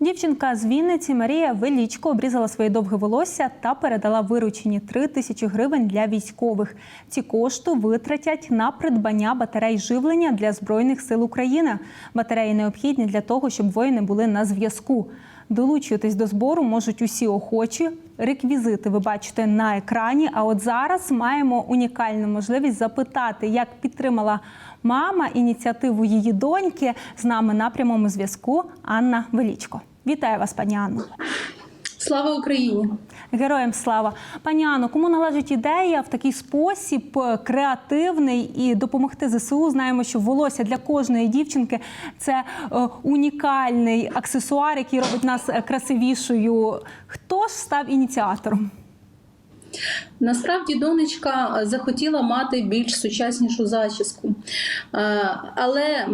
Дівчинка з Вінниці Марія Велічко обрізала своє довге волосся та передала виручені 3 тисячі гривень для військових. Ці кошти витратять на придбання батарей живлення для збройних сил України. Батареї необхідні для того, щоб воїни були на зв'язку. Долучитись до збору можуть усі охочі. Реквізити ви бачите на екрані. А от зараз маємо унікальну можливість запитати, як підтримала мама ініціативу її доньки. З нами на прямому зв'язку Анна Велічко. Вітаю вас, пані Анно. Слава Україні! Героям слава. Пані Анно, кому належить ідея в такий спосіб е, креативний і допомогти ЗСУ? Знаємо, що волосся для кожної дівчинки це е, унікальний аксесуар, який робить нас е, красивішою. Хто ж став ініціатором? Насправді донечка захотіла мати більш сучаснішу зачіску, але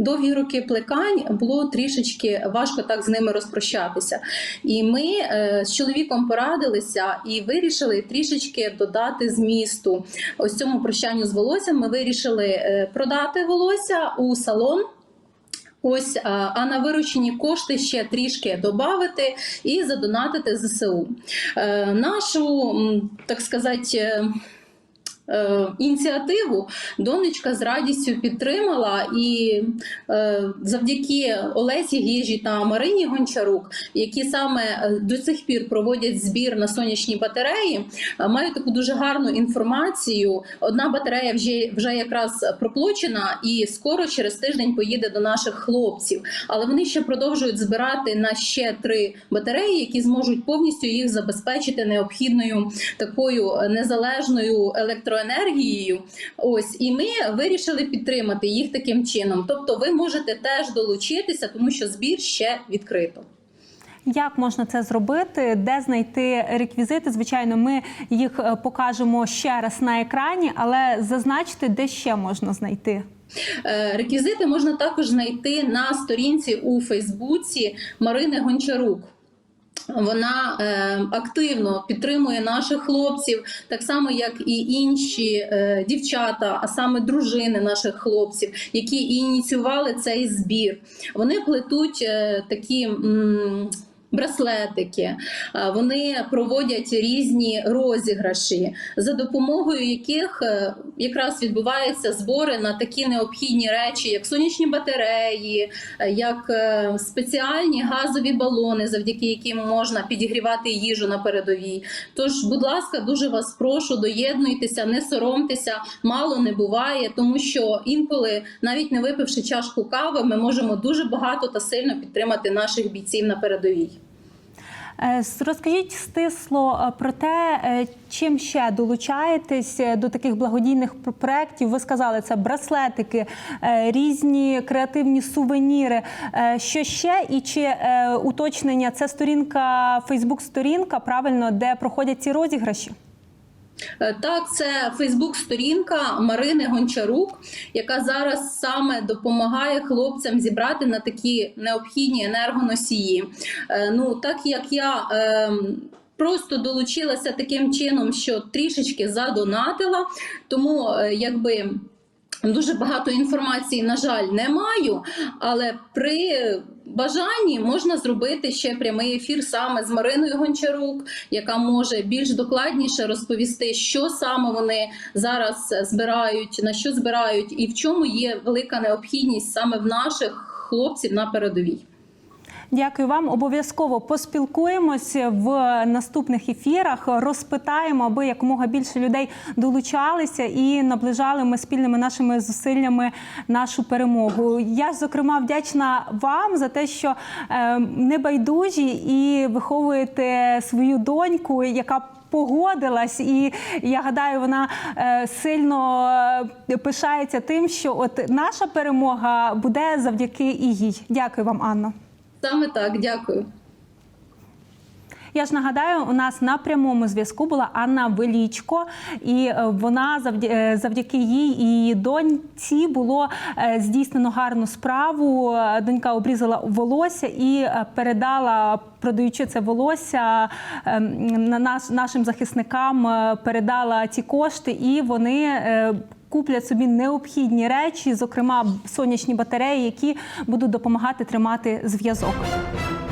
довгі роки плекань було трішечки важко так з ними розпрощатися. І ми е, з чоловіком порадилися і вирішили трішечки додати змісту. Ось цьому прощанню з волоссям ми вирішили е, продати волосся у салон. Ось а, на виручені кошти ще трішки додати і задонатити ЗСУ. Е, нашу, так сказати, е, ініціативу донечка з радістю підтримала і е, завдяки Олесі Гіжі та Марині Гончарук, які саме е, до цих пір проводять збір на сонячні батареї, мають таку дуже гарну інформацію. Одна батарея вже, вже якраз проплачена, і скоро через тиждень поїде до наших хлопців. Але вони ще продовжують збирати на ще три батареї, які зможуть повністю їх забезпечити необхідною такою незалежною електроенергією. Ось і ми вирішили підтримати їх таким чином. Тобто, ви можете теж долучитися, тому що збір ще відкрито. Як можна це зробити? Де знайти реквізити? Звичайно, ми їх е, покажемо ще раз на екрані, але зазначити, де ще можна знайти. Е, Реквізити можна також знайти на сторінці у Фейсбуці Марини Гончарук. Вона е, активно підтримує наших хлопців, так само як і інші е, дівчата, а саме дружини наших хлопців, які ініціювали цей збір. Вони плетуть е, такі. м, Браслетики, е, вони проводять різні розіграші, за допомогою яких е, якраз відбуваються збори на такі необхідні речі, як сонячні батареї, е, як спеціальні газові балони, завдяки яким можна підігрівати їжу на передовій. Тож, будь ласка, дуже вас прошу, доєднуйтеся, не соромтеся, мало не буває, тому що інколи, навіть не випивши чашку кави, ми можемо дуже багато та сильно підтримати наших бійців на передовій. Е, Розкажіть стисло е, про те, е, чим ще долучаєтесь до таких благодійних пр- проєктів. Ви сказали, це браслетики, різні креативні сувеніри. Що ще і чи уточнення це сторінка, Фейсбук-сторінка, правильно, де проходять ці розіграші? Е, Так, це Фейсбук-сторінка Марини Гончарук, яка зараз саме допомагає хлопцям зібрати на такі необхідні енергоносії. Е, Ну, так як я. ем, Просто долучилася таким чином, що трішечки задонатила, тому е, якби дуже багато інформації, на жаль, не маю, але при бажанні можна зробити ще прямий ефір саме з Мариною Гончарук, яка може більш докладніше розповісти, що саме вони зараз збирають, на що збирають, і в чому є велика необхідність саме в наших хлопців на передовій. Дякую вам. Обов'язково поспілкуємось в наступних ефірах. Розпитаємо, аби якомога більше людей долучалися і наближали ми спільними нашими зусиллями нашу перемогу. Я зокрема вдячна вам за те, що е, небайдужі і виховуєте свою доньку, яка Погодилась, і я гадаю, вона е, сильно е, пишається тим, що от наша перемога буде завдяки і їй. Дякую вам, Анно. Саме так, дякую. Я ж нагадаю, у нас на прямому зв'язку була Анна Велічко, і е, вона завдя- е, завдяки їй і її доньці було е, здійснено гарну справу. Донька обрізала волосся і передала, продаючи це волосся на наш, нашим захисникам, передала ці кошти, і вони. Куплять собі необхідні речі, зокрема сонячні батареї, які будуть допомагати тримати зв'язок.